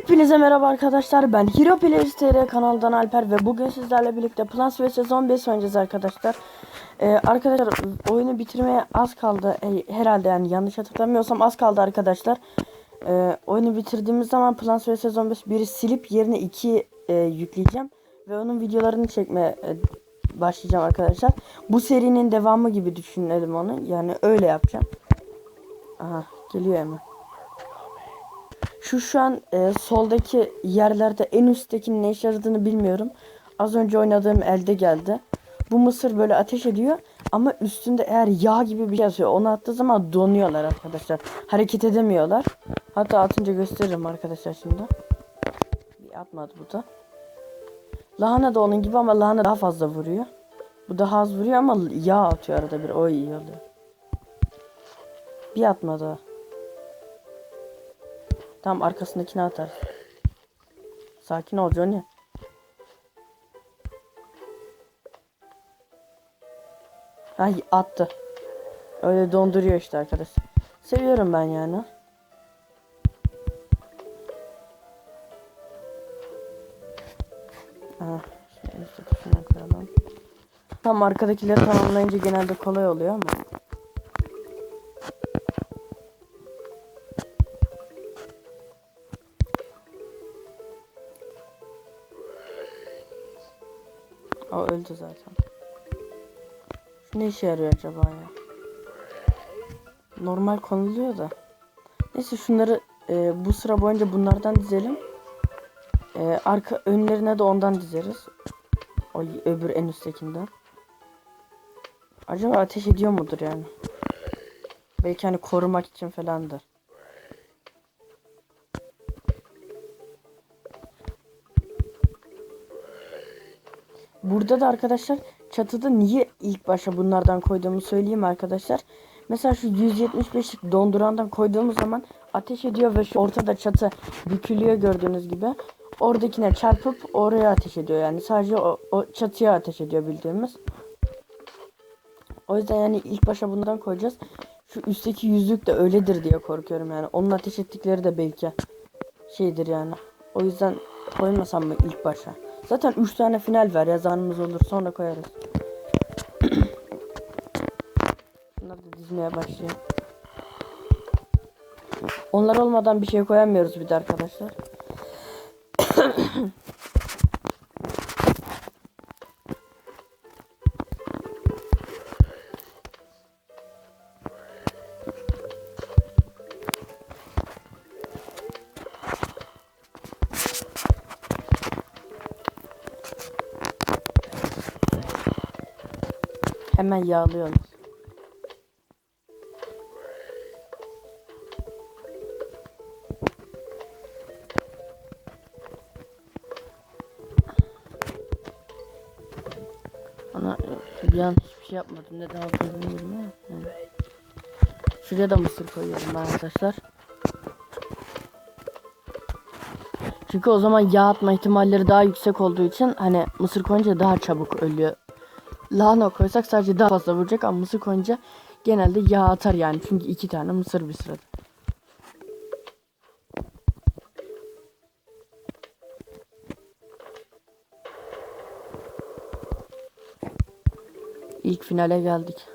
Hepinize merhaba arkadaşlar. Ben Hero Players TR kanalından Alper ve bugün sizlerle birlikte Plants vs Zombies oynayacağız arkadaşlar. Ee, arkadaşlar oyunu bitirmeye az kaldı. Ee, herhalde yani yanlış hatırlamıyorsam az kaldı arkadaşlar. Ee, oyunu bitirdiğimiz zaman Plants vs Zombies 1'i silip yerine 2 e, yükleyeceğim. Ve onun videolarını çekmeye e, başlayacağım arkadaşlar. Bu serinin devamı gibi düşünelim onu. Yani öyle yapacağım. Aha geliyor hemen. Şu şu an e, soldaki yerlerde en üsttekinin ne işe yaradığını bilmiyorum. Az önce oynadığım elde geldi. Bu mısır böyle ateş ediyor ama üstünde eğer yağ gibi bir şey yazıyor. Onu attığı zaman donuyorlar arkadaşlar. Hareket edemiyorlar. Hatta atınca gösteririm arkadaşlar şimdi. Bir atmadı bu da. Lahana da onun gibi ama lahana daha fazla vuruyor. Bu daha az vuruyor ama yağ atıyor arada bir. O iyi oluyor. Bir atmadı. Tam arkasındakini atar. Sakin ol Johnny. Ay attı. Öyle donduruyor işte arkadaş. Seviyorum ben yani. Ah, işte. Tam arkadakileri tamamlayınca genelde kolay oluyor ama. O öldü zaten. Şu ne işe yarıyor acaba ya? Normal konuluyor da. Neyse şunları e, bu sıra boyunca bunlardan dizelim. E, arka önlerine de ondan dizeriz. O öbür en üsttekinden. Acaba ateş ediyor mudur yani? Belki hani korumak için falandır. Burada da arkadaşlar çatıda niye ilk başa bunlardan koyduğumu söyleyeyim arkadaşlar. Mesela şu 175'lik dondurandan koyduğumuz zaman ateş ediyor ve şu ortada çatı bükülüyor gördüğünüz gibi. Oradakine çarpıp oraya ateş ediyor yani sadece o, o çatıya ateş ediyor bildiğimiz. O yüzden yani ilk başa bundan koyacağız. Şu üstteki yüzlük de öyledir diye korkuyorum yani. Onun ateş ettikleri de belki şeydir yani. O yüzden koymasam mı ilk başa? Zaten 3 tane final var yazanımız olur sonra koyarız. Bunları da dizmeye başlayayım. Onlar olmadan bir şey koyamıyoruz bir de arkadaşlar. Hemen yağlıyoruz. Ana bir an hiçbir şey yapmadım. Neden olduğunu bilmiyorum ama. Şuraya da mısır koyuyorum ben arkadaşlar. Çünkü o zaman yağ atma ihtimalleri daha yüksek olduğu için hani mısır koyunca daha çabuk ölüyor. Lahana koysak sadece daha fazla vuracak ama mısır koyunca genelde yağ atar yani. Çünkü iki tane mısır bir sırada. İlk finale geldik.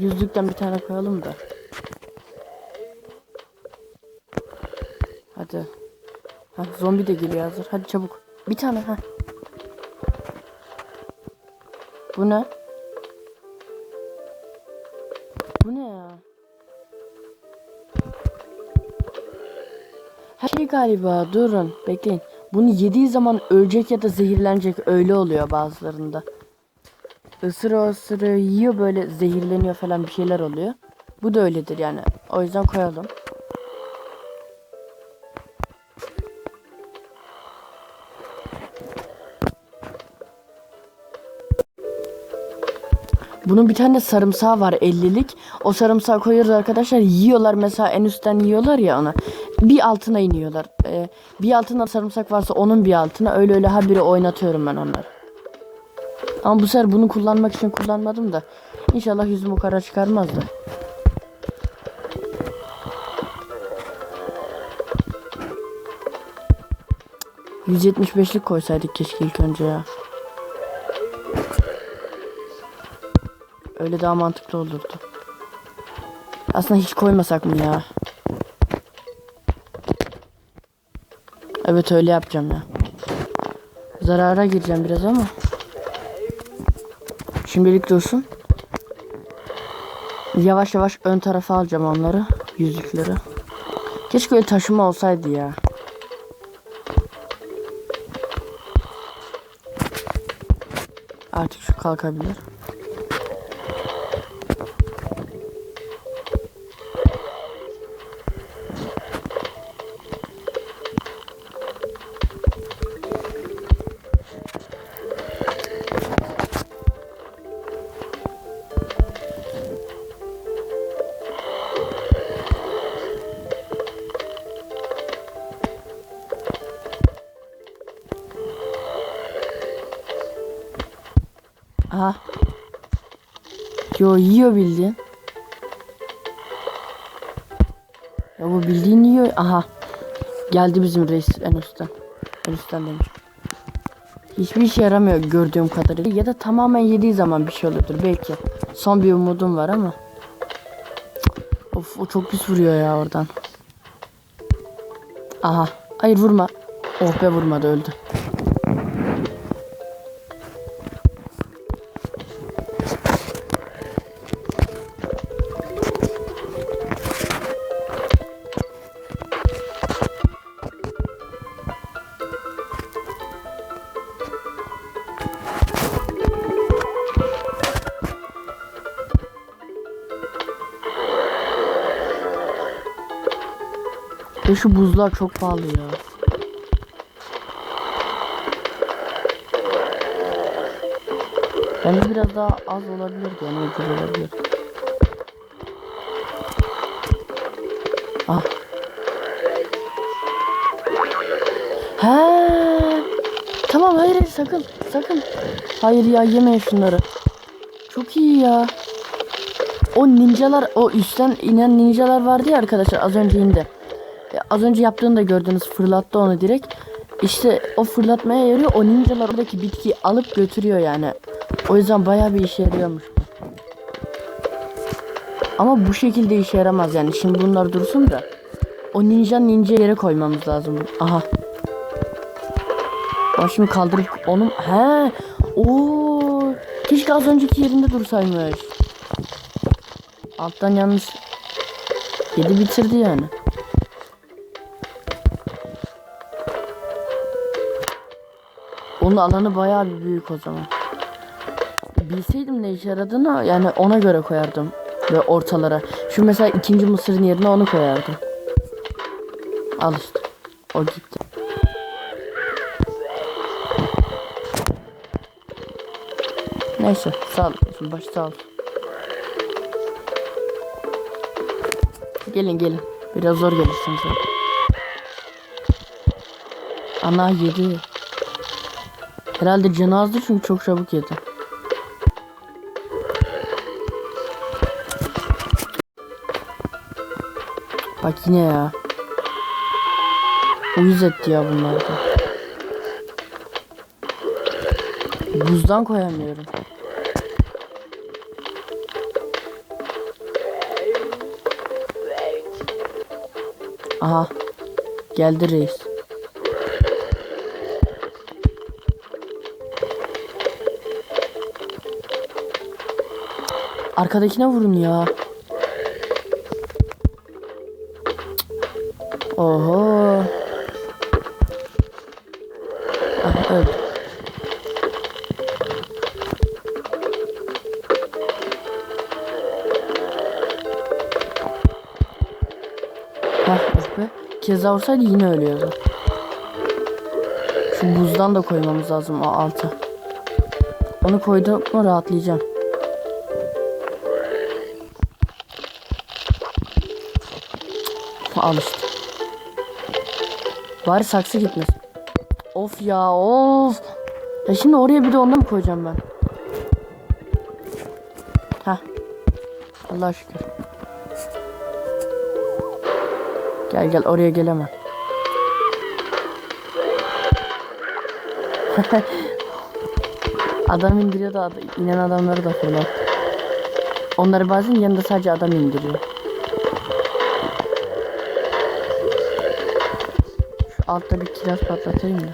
Yüzlükten bir tane koyalım da. Hadi. Ha, zombi de geliyor hazır. Hadi çabuk. Bir tane ha. Bu ne? Bu ne ya? Her şey galiba durun bekleyin. Bunu yediği zaman ölecek ya da zehirlenecek öyle oluyor bazılarında. Isırı ısırı yiyor böyle zehirleniyor falan bir şeyler oluyor. Bu da öyledir yani. O yüzden koyalım. Bunun bir tane sarımsağı var 50'lik. O sarımsağı koyuyoruz arkadaşlar. Yiyorlar mesela en üstten yiyorlar ya onu. bir altına iniyorlar. Ee, bir altına sarımsak varsa onun bir altına öyle öyle habire oynatıyorum ben onları. Ama bu sefer bunu kullanmak için kullanmadım da. İnşallah yüzümü kara çıkarmaz da. %75'lik koysaydık keşke ilk önce ya. Öyle daha mantıklı olurdu. Aslında hiç koymasak mı ya? Evet öyle yapacağım ya. Zarara gireceğim biraz ama. Şimdilik dursun. Yavaş yavaş ön tarafa alacağım onları. Yüzükleri. Keşke öyle taşıma olsaydı ya. Artık şu kalkabilir. Yo yiyor bildiğin. Ya bu bildiğin yiyor. Aha. Geldi bizim reis en üstten. En üstten demiş. Hiçbir işe yaramıyor gördüğüm kadarıyla. Ya da tamamen yediği zaman bir şey oluyordur belki. Son bir umudum var ama. Of o çok pis vuruyor ya oradan. Aha. Hayır vurma. Oh be vurmadı öldü. Şu buzlar çok pahalı ya. Bence biraz daha az olabilir yani ucuz olabilir. Ah. He. Tamam hayır hayır sakın sakın. Hayır ya yemeyin şunları. Çok iyi ya. O ninjalar o üstten inen ninjalar vardı ya arkadaşlar az önce indi. Az önce yaptığını da gördünüz fırlattı onu direkt. İşte o fırlatmaya yarıyor. O ninjalar oradaki bitkiyi alıp götürüyor yani. O yüzden bayağı bir işe yarıyormuş. Ama bu şekilde işe yaramaz yani. Şimdi bunlar dursun da. O ninja ninja yere koymamız lazım. Aha. Bak şimdi kaldırıp onu... He. Oo. Keşke az önceki yerinde dursaymış. Alttan yanlış. Yedi bitirdi yani. Onun alanı bayağı bir büyük o zaman. Bilseydim ne işe yaradığını yani ona göre koyardım. Ve ortalara. Şu mesela ikinci mısırın yerine onu koyardım. Al işte. O gitti. Neyse sağ ol. Şimdi baş sağ. Gelin gelin. Biraz zor gelirsiniz. Ana yedi. Herhalde canı azdı çünkü çok çabuk yedi. Bak yine ya. Uyuz etti ya bunlar da. Buzdan koyamıyorum. Aha. Geldi reis. Arkadakine vurun ya. Oho. Aha öldü. Hah oh be. Keza olsaydı yine ölüyordu. Şu buzdan da koymamız lazım o alta. Onu koydum mu rahatlayacağım. Al. Bari saksı gitmesin. Of ya of. Ya şimdi oraya bir de ondan mı koyacağım ben? Heh. Allah şükür. Gel gel oraya gelemem. adam indiriyor da inen adamları da fırlat. Onları bazen yanında sadece adam indiriyor. Altta bir kiraz patlatayım da.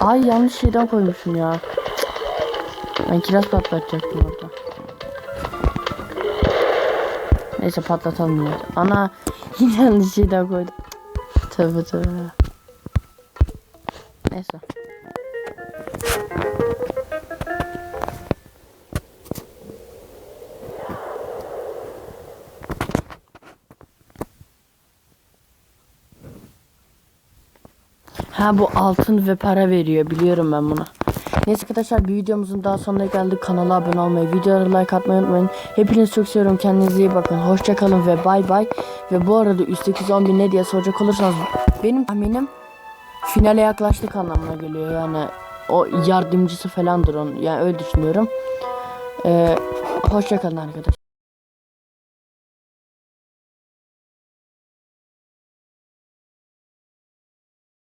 Ay yanlış şeyden koymuşum ya. Ben kiraz patlatacaktım orada. Neyse patlatalım ya. Ana yanlış şeyden koydum. Tövbe tövbe. Neyse. Ha bu altın ve para veriyor biliyorum ben bunu. Neyse arkadaşlar bir videomuzun daha sonuna geldik. Kanala abone olmayı, videolara like atmayı unutmayın. Hepinizi çok seviyorum. Kendinize iyi bakın. Hoşçakalın ve bay bay. Ve bu arada üstteki zombi ne diye soracak olursanız benim tahminim finale yaklaştık anlamına geliyor. Yani o yardımcısı falandır onun. Yani öyle düşünüyorum. Ee, hoşçakalın arkadaşlar.